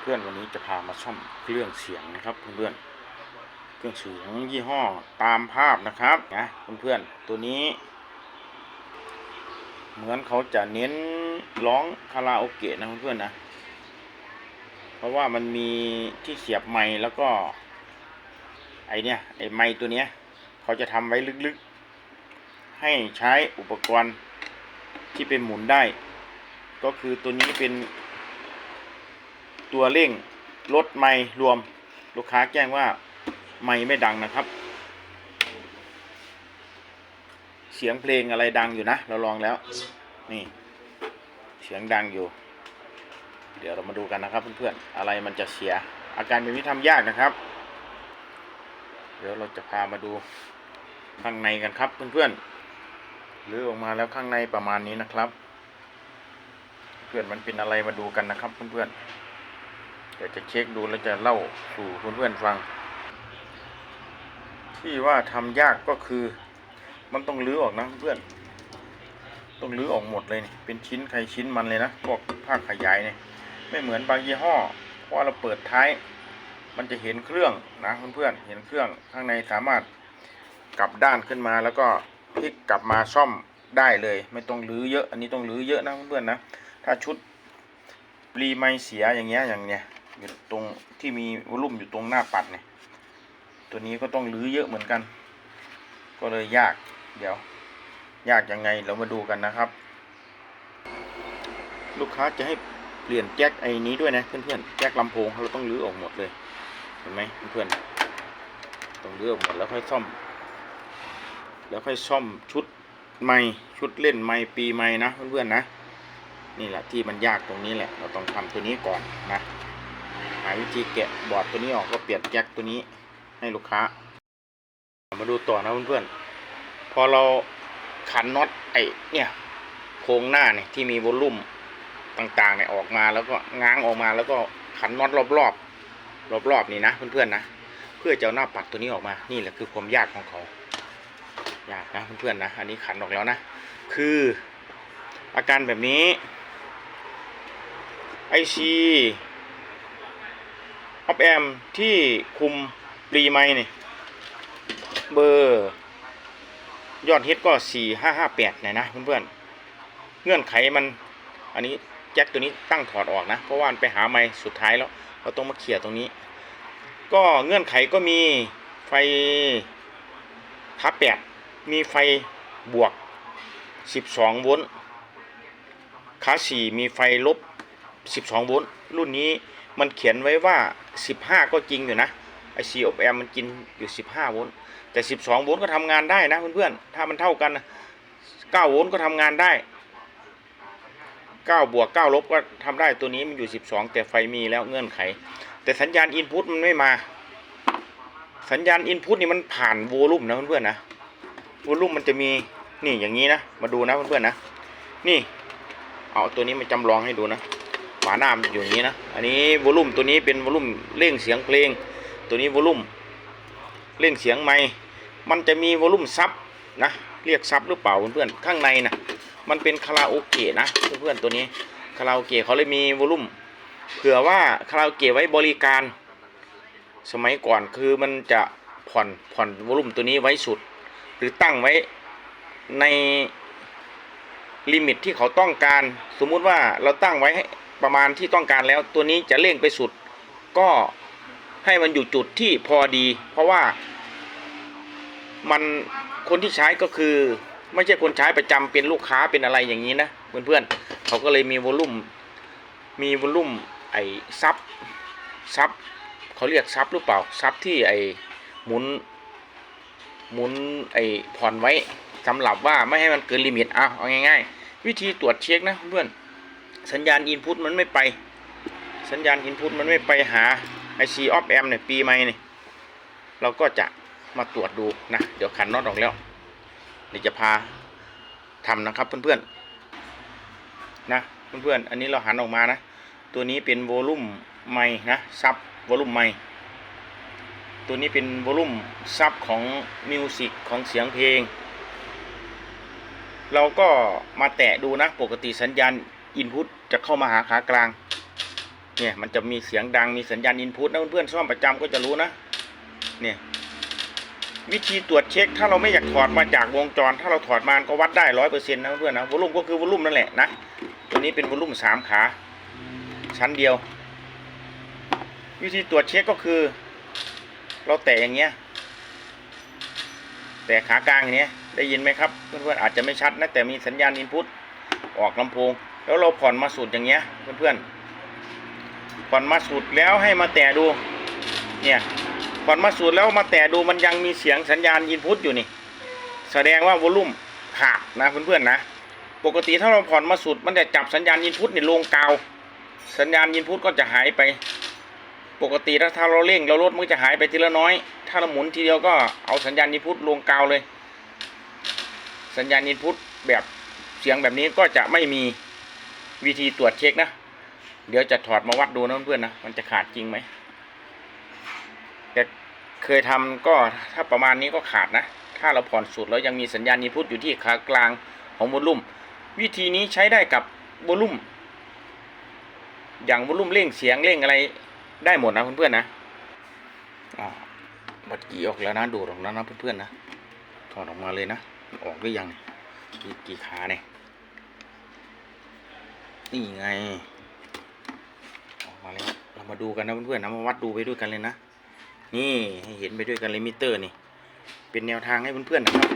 เพื่อนวันนี้จะพามาซ่อมเครื่องเสียงนะครับเพื่อนๆเครื่องเสียงยี่ห้อตามภาพนะครับนะเพื่อนๆตัวนี้ เหมือนเขาจะเน้นร้องคาราโอเกะนะเพื่อนๆนะเพราะว่ามันมีที่เสียบไม้แล้วก็ ไอเนี้ยไอไม้ตัวเนี้ยเขาจะทำไว้ลึกๆ ให้ใช้อุปกรณ์ที่เป็นหมุนได้ ก็คือตัวนี้เป็น ตัวเร่งลดไม้รวมลูกค้าแจ้งว่าไม้ไม่ดังนะครับ เสียงเพลงอะไรดังอยู่นะ เราลองแล้ว นี่ เสียงดังอยู่ เดี๋ยวเรามาดูกันนะครับเพื่อนๆอะไรมันจะเสีย อาการแบบนี้ทำยากนะครับ เดี๋ยวเราจะพามาดูข้างในกันครับเพื่อนๆหรือออกมาแล้วข้างในประมาณนี้นะครับ เพื่อนมันเป็นอะไรมาดูกันนะครับเพื่อนๆ เดี๋ยวจะเช็คดูแล้วจะเล่าสู่เพื่อนๆฟัง ที่ว่าทำยากก็คือ มันต้องรื้อออกนะเพื่อน ต้องรื้อออกหมดเลยนี่เป็นชิ้นใครชิ้นมันเลยนะพวกภาคขยายเนี่ยไม่เหมือนบางยี่ห้อเพราะเราเปิดท้าย มันจะเห็นเครื่องนะเพื่อนๆเห็นเครื่องข้างในสามารถกลับด้านขึ้นมาแล้วก็พลิกกลับมาซ่อมได้เลย ไม่ต้องรื้อเยอะ อันนี้ต้องรื้อเยอะนะเพื่อนๆนะ ถ้าชุดปรีไม่เสียอย่างเงี้ยอย่างเนี้ย อยู่ตรงที่มีวอลุ่มอยู่ตรงหน้าปัดเนี่ย ตัวนี้ก็ต้องรื้อเยอะเหมือนกัน ก็เลยยาก เดี๋ยว ยากยังไงเรามาดูกันนะครับ ลูกค้าจะให้เปลี่ยนแจ็คไอ้นี้ด้วยนะเพื่อนๆแจ็คลำโพงเราต้องรื้อออกหมดเลย เห็นไหมเพื่อนๆต้องรื้อออกหมดแล้วค่อยซ่อม แล้วค่อยซ่อมชุดไม้ชุดเล่นไม้ปีไม้นะเพื่อนๆนะนี่แหละที่มันยากตรงนี้แหละ เราต้องทำตัวนี้ก่อนนะาวิธีแกะบอร์ดตัวนี้ออกก็เปลี่ยนแจ็คตัวนี้ให้ลูกค้า มาดูต่อนะเพื่อนๆ พอเราขันน็อตไอ้เนี่ยโครงหน้าเนี่ยที่มีวอลลุ่มต่างๆเนี่ยออกมาแล้วก็ง้างออกมาแล้วก็ขันน็อตรอบๆรอบๆนี่นะเพื่อนๆนะเพื่อจะเอาหน้าปัดตัวนี้ออกมานี่แหละคือความยากของเขายากนะเพื่อนๆนะอันนี้ขันออกแล้วนะคืออาการแบบนี้ไอซี ออฟแอมที่คุมรีไมค์นี่เบอร์ยอดฮิตก็สี่ห้าห้าแปดเนี่ยนะเพื่อนๆเงื่อนไขมัน อันนี้แจ็คตัวนี้ตั้งถอดออกนะ เพราะว่ามันไปหาไม้สุดท้ายแล้ว เราต้องมาเขี่ยตรงนี้ ก็เงื่อนไขก็มีไฟทับแปดมีไฟบวก 12 โวลต์ขาสี่มีไฟลบ 12 โวลต์รุ่นนี้ มันเขียนไว้ว่า 15 ก็จริงอยู่นะไอซีอบแอมมันกินอยู่ 15 โวลต์แต่ 12 โวลต์ก็ทำงานได้นะเพื่อนๆถ้ามันเท่ากันนะ9โวลต์ก็ทำงานได้ 9 บวก 9 ลบก็ทำได้ตัวนี้มันอยู่ 12 แต่ไฟมีแล้วเงื่อนไข แต่สัญญาณอินพุตมันไม่มา สัญญาณอินพุตนี่มันผ่านโวลูมนะเพื่อนๆนะโวลูมมันจะมีนี่อย่างนี้นะมาดูนะเพื่อนๆนะนี่เอาตัวนี้มาจำลองให้ดูนะ ฝาหน้ามันอยู่อย่างนี้นะ อันนี้วอลลุ่มตัวนี้เป็นวอลลุ่มเร่งเสียงเพลง ตัวนี้วอลลุ่มเร่งเสียงไม้มันจะมีวอลลุ่มซับนะ เรียกซับหรือเปล่าเพื่อนๆข้างในนะมันเป็นคาราโอเกะนะเพื่อนๆตัวนี้คาราโอเกะเขาเลยมีวอลลุ่มเผื่อว่าคาราโอเกะไว้บริการ สมัยก่อนคือมันจะผ่อนผ่อนวอลลุ่มตัวนี้ไว้สุด หรือตั้งไว้ในลิมิตที่เขาต้องการ สมมุติว่าเราตั้งไว้ ประมาณที่ต้องการแล้ว ตัวนี้จะเร่งไปสุด ก็ให้มันอยู่จุดที่พอดี เพราะว่ามันคนที่ใช้ก็คือ ไม่ใช่คนใช้ประจำเป็นลูกค้าเป็นอะไรอย่างนี้นะเพื่อนๆเขาก็เลยมีวอลลุ่มมีวอลลุ่มไอ้ซับซับเขาเรียกซับหรือเปล่าซับที่ไอ้หมุนหมุนไอ้ผ่อนไว้สำหรับว่าไม่ให้มันเกินลิมิตเอาเอาง่าย ๆ วิธีตรวจเช็คนะเพื่อน สัญญาณอินพุตมันไม่ไป สัญญาณอินพุตมันไม่ไปหา IC of M เนี่ยปีใหม่เนี่ยเราก็จะมาตรวจดูนะ เดี๋ยวขันน็อตออกแล้วเดี๋ยวจะพาทำนะครับเพื่อนๆนะเพื่อนๆอันนี้เราหันออกมานะ ตัวนี้เป็นโวลูมไม้นะซับโวลูมไม้ตัวนี้เป็นวอลลุ่มซับของมิวสิกของเสียงเพลง เราก็มาแตะดูนะ ปกติสัญญาณ อินพุตจะเข้ามาหาขากลาง เนี่ยมันจะมีเสียงดังมีสัญญาณอินพุตนะเพื่อนๆซ่อมประจำก็จะรู้นะ เนี่ยวิธีตรวจเช็ค ถ้าเราไม่อยากถอดมาจากวงจร ถ้าเราถอดมาก็วัดได้ร้อยเปอร์เซ็นต์นะเพื่อนนะวอลุ่มก็คือวอลุ่มนั่นแหละนะตัวนี้เป็นวอลลุ่มสามขา ชั้นเดียว วิธีตรวจเช็คก็คือ เราแตะอย่างเงี้ยแต่ขากลางอย่างเนี้ยได้ยินไหมครับเพื่อนๆอาจจะไม่ชัดนะแต่มีสัญญาณอินพุต ออกลำโพง แล้วเราผ่อนมาสุดอย่างเงี้ยเพื่อนๆผ่อนมาสุดแล้วให้มาแตะดู เนี่ยผ่อนมาสุดแล้วมาแตะดูมันยังมีเสียงสัญญาณอินพุตอยู่นี่ แสดงว่าวอลลุ่มขาดนะเพื่อนๆนะปกติถ้าเราผ่อนมาสุดมันจะจับสัญญาณอินพุตในลงกาวสัญญาณอินพุตก็จะหายไป ปกติถ้าเราเร่งเราลดมันจะหายไปทีละน้อย ถ้าเราหมุนทีเดียวก็เอาสัญญาณอินพุตลงกาวเลย สัญญาณอินพุตแบบ สียงแบบนี้ก็จะไม่มีวิธีตรวจเช็คนะ เดี๋ยวจะถอดมาวัดดูนะเพื่อนๆนะ มันจะขาดจริงไหมแต่เคยทำก็ถ้าประมาณนี้ก็ขาดนะ ถ้าเราผ่อนสุดแล้วยังมีสัญญาณอินพุตอยู่ที่ขากลางของวอลลุ่ม วิธีนี้ใช้ได้กับวอลลุ่ม อย่างวอลลุ่มเร่งเสียงเร่งอะไรได้หมดนะเพื่อนๆนะอ๋อบัดกี่ออกแล้วนะดูดออกแล้วนะเพื่อนๆนะถอดออกมาเลยนะ ออกหรือยังกี่กี่ขาเนี่ย นี่ไงออกมาแล้วเรามาดูกันนะเพื่อนๆนะมาวัดดูไปด้วยกันเลยนะนี่ให้เห็นไปด้วยกันเลยมิเตอร์นี่ เป็นแนวทางให้เพื่อนๆนะครับ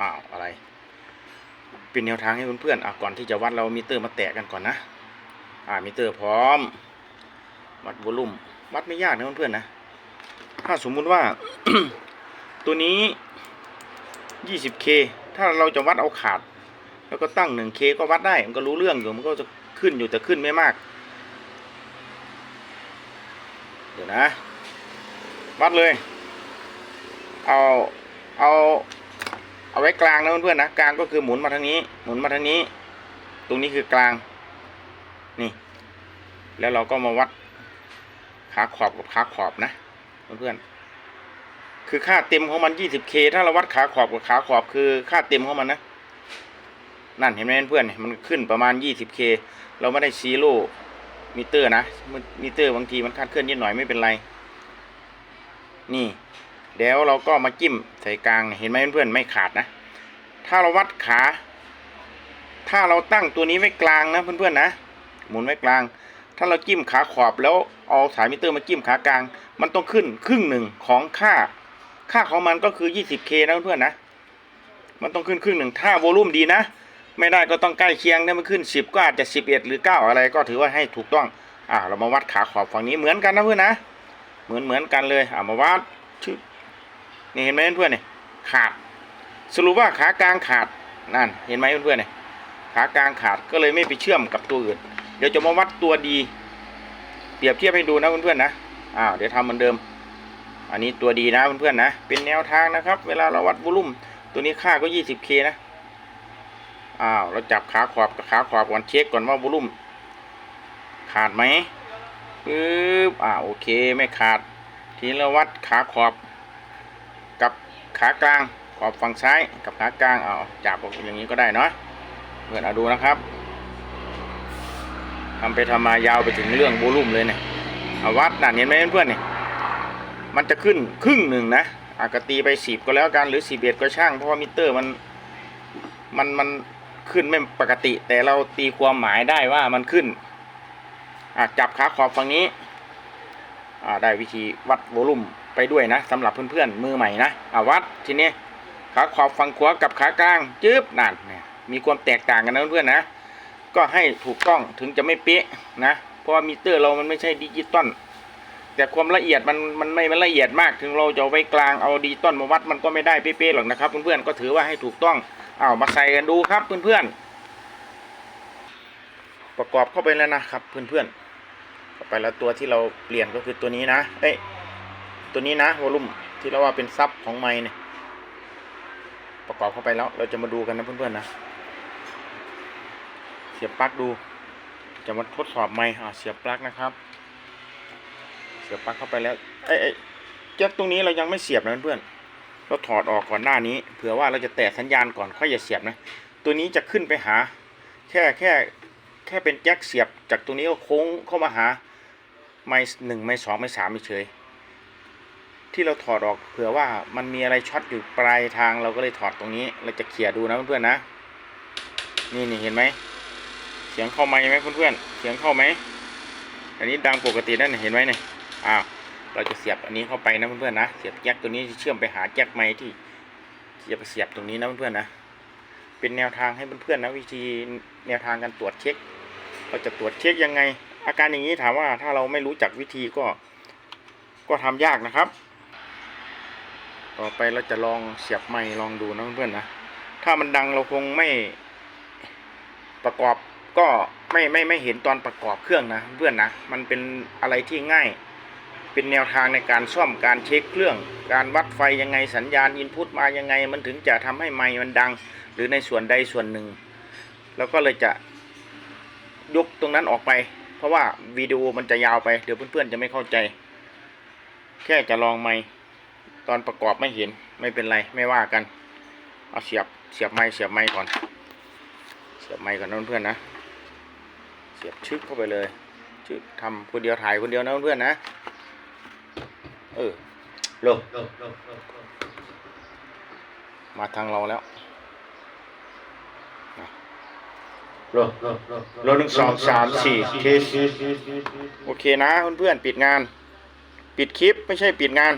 อ้าวอะไร เป็นแนวทางให้เพื่อนๆอะก่อนที่จะวัดเรามิเตอร์มาแตะกันก่อนนะอ่ามิเตอร์พร้อม วัดวอลลุ่มวัดไม่ยากนะเพื่อนๆนะถ้าสมมุติว่าตัวนี้ 20k ถ้าเราจะวัดเอาขาด แล้วก็ตั้ง 1k ก็วัดได้ มันก็รู้เรื่องอยู่ มันก็จะ ขึ้นอยู่แต่ขึ้นไม่มาก เดี๋ยวนะ วัดเลย เอา เอา เอาไว้กลางนะเพื่อนๆนะ กลางก็คือหมุนมาทางนี้ หมุนมาทางนี้ ตรงนี้คือกลาง นี่ แล้วเราก็มาวัดขาขอบกับขาขอบนะเพื่อนๆคือค่าเต็มของมัน 20k ถ้าเราวัดขาขอบกับขาขอบคือค่าเต็มของมันนะ นั่นเห็นไหมเพื่อนมันขึ้นประมาณ 20k เราไม่ได้ซีโร่มิเตอร์นะมิเตอร์บางทีมันคาดเคลื่อนนิดหน่อยไม่เป็นไร นี่แล้วเราก็มาจิ้มใส่กลางเห็นไหมเพื่อนๆไม่ขาดนะ ถ้าเราวัดขา ถ้าเราตั้งตัวนี้ไว้กลางนะเพื่อนๆนะหมุนไว้กลาง ถ้าเราจิ้มขาขอบแล้วเอาสายมิเตอร์มาจิ้มขากลาง มันต้องขึ้นครึ่งหนึ่งของค่า ค่าของมันก็คือ 20k นะเพื่อนๆนะ มันต้องขึ้นครึ่งหนึ่งถ้าโวลูมดีนะ ไม่ได้ก็ต้องใกล้เคียงถ้ามันขึ้น 10 ก็อาจจะ 11 หรือ 9 อะไรก็ถือว่าให้ถูกต้องอ่าเรามาวัดขาขอบฝั่งนี้เหมือนกันนะเพื่อนนะ เหมือนเหมือนกันเลยอ่ามาวัดชนี่เห็นไหมเพื่อนๆนี่ขาด สรุปว่าขากลางขาดนั่นเห็นไหมเพื่อนๆนี่ขากลางขาดก็เลยไม่ไปเชื่อมกับตัวอื่น เดี๋ยวจะมาวัดตัวดี เปรียบเทียบให้ดูนะเพื่อนๆนะอ้าวเดี๋ยวทำเหมือนเดิม อันนี้ตัวดีนะเพื่อนๆนะ เป็นแนวทางนะครับ เวลาเราวัดวอลุ่มตัวนี้ค่าก็ 20k นะ อ้าวเราจับขาขอบกับขาขอบก่อนเช็คก่อนว่าวอลุ่มขาดไหมปึ๊บอ่าโอเคไม่ขาด ทีนี้เราวัดขาขอบ กับขากลางขอบฝั่งซ้ายกับขากลางเอาจับอย่างนี้ก็ได้เนาะเพื่อนเอาดูนะครับทำไปทำมายาวไปถึงเรื่องโวลุ่มเลยเนี่ยเอาวัดน่ะเห็นไหมเพื่อนๆเนี่ยมันจะขึ้นครึ่งหนึ่งนะอากตีไปสิบก็แล้วกันหรือสิบเอ็ดก็ช่างเพราะว่ามิเตอร์มันมันมัน ขึ้นไม่ปกติ แต่เราตีความหมายได้ว่ามันขึ้นจับขาขอบฝั่งนี้ได้วิธีวัดโวลุ่มไปด้วยนะสำหรับเพื่อนๆมือใหม่นะอาวัดทีนี้ขาขอบฝั่งขวากับขากลางจึ๊บนั่นเนี่ยมีความแตกต่างกันนะเพื่อนๆนะ ก็ให้ถูกต้องถึงจะไม่เป๊ะนะ เพราะว่ามิเตอร์เรามันไม่ใช่ดิจิตอลแต่ความละเอียดมันมันไม่มันละเอียดมาก ถึงเราจะเอาไว้กลางเอาดิจิตอลมาวัดมันก็ไม่ได้เป๊ะๆหรอกนะครับเพื่อนๆก็ถือว่าให้ถูกต้อง เอามาใส่กันดูครับเพื่อนๆ ประกอบเข้าไปแล้วนะครับเพื่อนๆเข้าไปแล้วตัวที่เราเปลี่ยนก็คือตัวนี้นะ เอ้ย ตัวนี้นะวอลุ่มที่เราว่าเป็นซับของไม้เนี่ย ประกอบเข้าไปแล้วเราจะมาดูกันนะเพื่อนๆนะ เสียบปลั๊กดู จะมาทดสอบไหมอ่าเสียบปลั๊กนะครับ เสียบปลั๊กเข้าไปแล้ว เอ้ยเจ็คตรงนี้เรายังไม่เสียบนะเพื่อนๆ เราถอดออกก่อนหน้านี้ เผื่อว่าเราจะแตะสัญญาณก่อนค่อยจะเสียบนะ ตัวนี้จะขึ้นไปหา แค่แค่แค่เป็นแจ็คเสียบ จากตรงนี้ก็โค้งเข้ามาหา ไม่หนึ่งไม่สองไม่สามเฉย ที่เราถอดออกเผื่อว่ามันมีอะไรช็อตอยู่ปลายทางเราก็เลยถอดตรงนี้ เราจะเขี่ยดูนะเพื่อนๆนะ นี่นี่เห็นไหม เสียงเข้าไหมไหมเพื่อนๆ เสียงเข้าไหม อันนี้ดังปกตินั่นเห็นไหมเนี่ย อ้าว เราจะเสียบอันนี้เข้าไปนะเพื่อนๆนะเสียบแจ็คตัวนี้เชื่อมไปหาแจ็คไม้ที่จะไปเสียบตรงนี้นะเพื่อนๆนะเป็นแนวทางให้เพื่อนๆนะวิธีแนวทางการตรวจเช็ค เราจะตรวจเช็คยังไง อาการอย่างนี้ถามว่าถ้าเราไม่รู้จักวิธีก็ ก็ทำยากนะครับ ต่อไปเราจะลองเสียบไม้ลองดูนะเพื่อนๆนะถ้ามันดังเราคงไม่ประกอบก็ไม่ไม่ไม่เห็นตอนประกอบเครื่องนะเพื่อนนะมันเป็นอะไรที่ง่าย เป็นแนวทางในการซ่อมการเช็คเครื่อง การวัดไฟยังไงสัญญาณอินพุตมายังไง มันถึงจะทำให้ไมค์มันดัง หรือในส่วนใดส่วนหนึ่งแล้วก็เลยจะยกตรงนั้นออกไป เพราะว่าวิดีโอมันจะยาวไปเดี๋ยวเพื่อนๆจะไม่เข้าใจ แค่จะลองไมค์ตอนประกอบไม่เห็นไม่เป็นไรไม่ว่ากัน เอาเสียบเสียบไม้เสียบไม้ก่อน เสียบไม้ก่อนนะเพื่อนๆนะ เสียบชึกเข้าไปเลยชึกทำคนเดียวถ่ายคนเดียวนะเพื่อนๆนะ เออลงมาทางเราแล้วโลหนึ่งสองสามสี่เทสโอเคนะเพื่อนๆปิดงาน ปิดคลิปไม่ใช่ปิดงาน